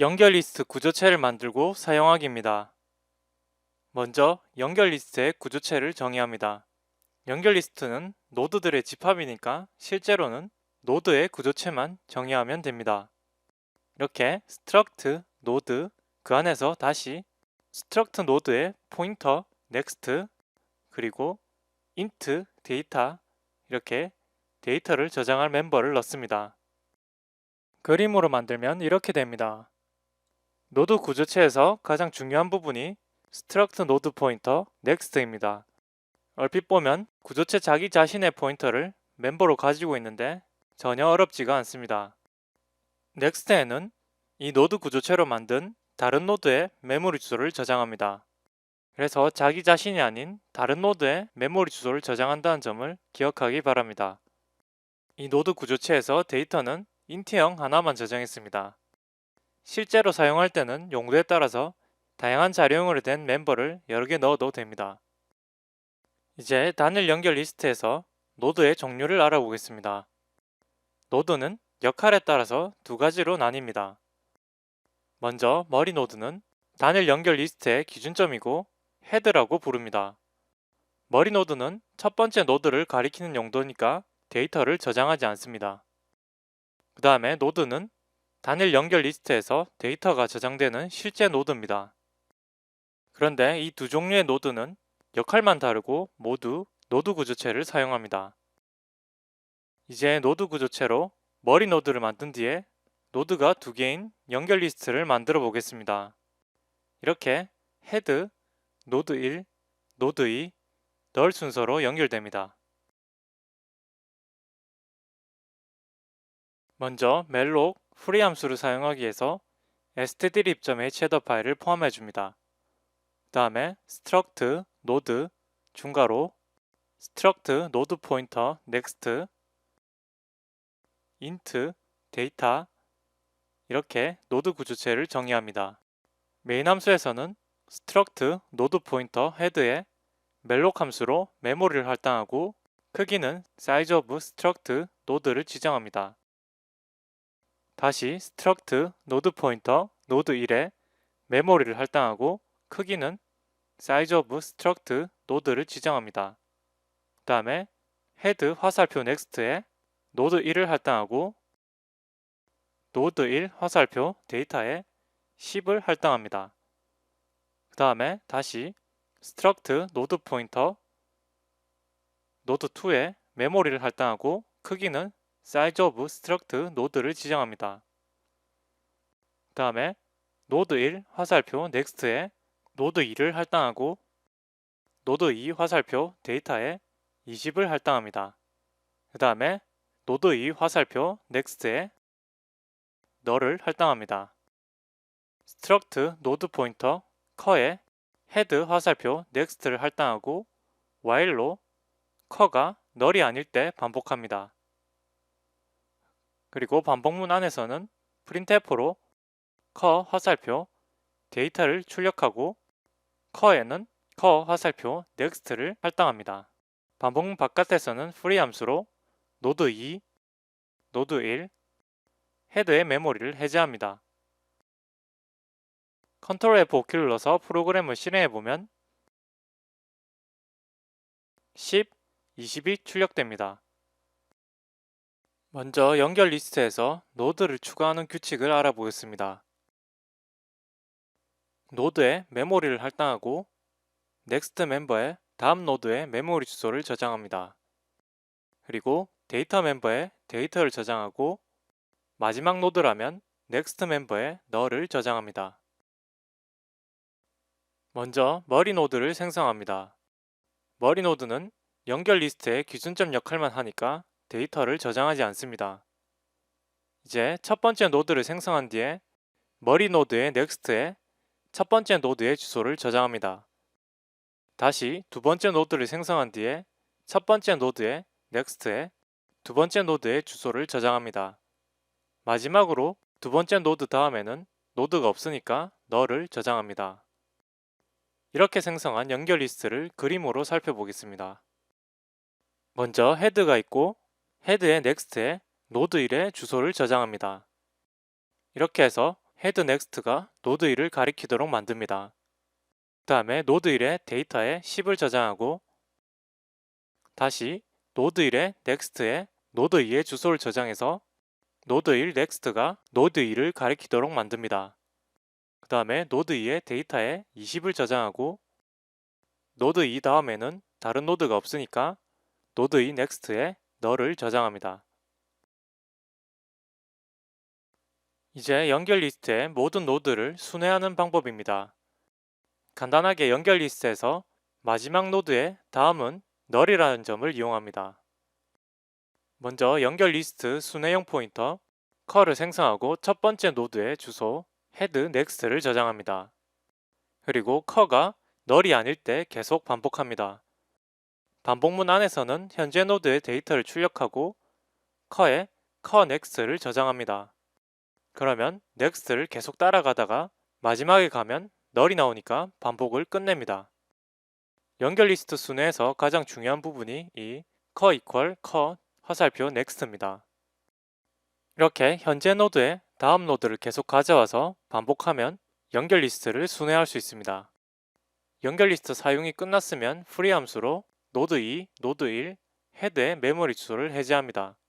연결 리스트 구조체를 만들고 사용하기입니다. 먼저 연결 리스트의 구조체를 정의합니다. 연결 리스트는 노드들의 집합이니까 실제로는 노드의 구조체만 정의하면 됩니다. 이렇게 struct node 그 안에서 다시 struct node의 pointer next 그리고 int data 이렇게 데이터를 저장할 멤버를 넣습니다. 그림으로 만들면 이렇게 됩니다. 노드 구조체에서 가장 중요한 부분이 struct node pointer next입니다. 얼핏 보면 구조체 자기 자신의 포인터를 멤버로 가지고 있는데 전혀 어렵지가 않습니다. next에는 이 노드 구조체로 만든 다른 노드의 메모리 주소를 저장합니다. 그래서 자기 자신이 아닌 다른 노드의 메모리 주소를 저장한다는 점을 기억하기 바랍니다. 이 노드 구조체에서 데이터는 인트형 하나만 저장했습니다. 실제로 사용할 때는 용도에 따라서 다양한 자료용으로 된 멤버를 여러 개 넣어도 됩니다. 이제 단일 연결 리스트에서 노드의 종류를 알아보겠습니다. 노드는 역할에 따라서 두 가지로 나뉩니다. 먼저 머리 노드는 단일 연결 리스트의 기준점이고 헤드라고 부릅니다. 머리 노드는 첫 번째 노드를 가리키는 용도니까 데이터를 저장하지 않습니다. 그 다음에 노드는 단일 연결 리스트에서 데이터가 저장되는 실제 노드입니다. 그런데 이 두 종류의 노드는 역할만 다르고 모두 노드 구조체를 사용합니다. 이제 노드 구조체로 머리 노드를 만든 뒤에 노드가 두 개인 연결 리스트를 만들어 보겠습니다. 이렇게 헤드, 노드 1, 노드 2, 널 순서로 연결됩니다. 먼저 멜록 프리 함수를 사용하기 위해서 stdlib.h 헤더 파일을 포함해 줍니다. 그 다음에 struct node 중괄호 struct node pointer next int data 이렇게 노드 구조체를 정의합니다. 메인 함수에서는 struct node pointer head에 멜록 함수로 메모리를 할당하고 크기는 size of struct node를 지정합니다. 다시 struct node pointer node 1에 메모리를 할당하고 크기는 size of struct node를 지정합니다. 그 다음에 head 화살표 next에 node 1을 할당하고 node 1 화살표 데이터에 10을 할당합니다. 그 다음에 다시 struct node pointer node 2에 메모리를 할당하고 크기는 size of struct node를 지정합니다. 그 다음에 node 1 화살표 next에 node 2를 할당하고 node 2 화살표 데이터에 20을 할당합니다. 그 다음에 node 2 화살표 next에 null을 할당합니다. struct node pointer 커에 head 화살표 next를 할당하고 while로 커가 null이 아닐 때 반복합니다. 그리고 반복문 안에서는 printf로 커 화살표 데이터를 출력하고 커에는 커 화살표 next를 할당합니다. 반복문 바깥에서는 free 함수로 노드 2, 노드 1, 헤드의 메모리를 해제합니다. 컨트롤 F5키를 눌러서 프로그램을 실행해보면 10, 20이 출력됩니다. 먼저 연결 리스트에서 노드를 추가하는 규칙을 알아보겠습니다. 노드에 메모리를 할당하고 넥스트 멤버에 다음 노드의 메모리 주소를 저장합니다. 그리고 데이터 멤버에 데이터를 저장하고 마지막 노드라면 넥스트 멤버에 너를 저장합니다. 먼저 머리 노드를 생성합니다. 머리 노드는 연결 리스트의 기준점 역할만 하니까 데이터를 저장하지 않습니다. 이제 첫 번째 노드를 생성한 뒤에 머리 노드의 next에 첫 번째 노드의 주소를 저장합니다. 다시 두 번째 노드를 생성한 뒤에 첫 번째 노드의 next에 두 번째 노드의 주소를 저장합니다. 마지막으로 두 번째 노드 다음에는 노드가 없으니까 너를 저장합니다. 이렇게 생성한 연결 리스트를 그림으로 살펴보겠습니다. 먼저 헤드가 있고 헤드의 넥스트에 노드 1의 주소를 저장합니다. 이렇게 해서 헤드 넥스트가 노드 1을 가리키도록 만듭니다. 그 다음에 노드 1의 데이터에 10을 저장하고 다시 노드 1의 넥스트에 노드 2의 주소를 저장해서 노드 1 넥스트가 노드 2를 가리키도록 만듭니다. 그 다음에 노드 2의 데이터에 20을 저장하고 노드 2 다음에는 다른 노드가 없으니까 노드 2 넥스트에 너를 저장합니다. 이제 연결 리스트의 모든 노드를 순회하는 방법입니다. 간단하게 연결 리스트에서 마지막 노드의 다음은 널이라는 점을 이용합니다. 먼저 연결 리스트 순회형 포인터 컬을 생성하고 첫 번째 노드의 주소 헤드 넥스트를 저장합니다. 그리고 커가 널이 아닐 때 계속 반복합니다. 반복문 안에서는 현재 노드의 데이터를 출력하고 커에 커 넥스트를 저장합니다. 그러면 넥스트를 계속 따라가다가 마지막에 가면 널이 나오니까 반복을 끝냅니다. 연결 리스트 순회에서 가장 중요한 부분이 이 커 이퀄 커 화살표 넥스트입니다. 이렇게 현재 노드에 다음 노드를 계속 가져와서 반복하면 연결 리스트를 순회할 수 있습니다. 연결 리스트 사용이 끝났으면 프리 함수로 노드 2, 노드 1, 헤드의 메모리 주소를 해제합니다.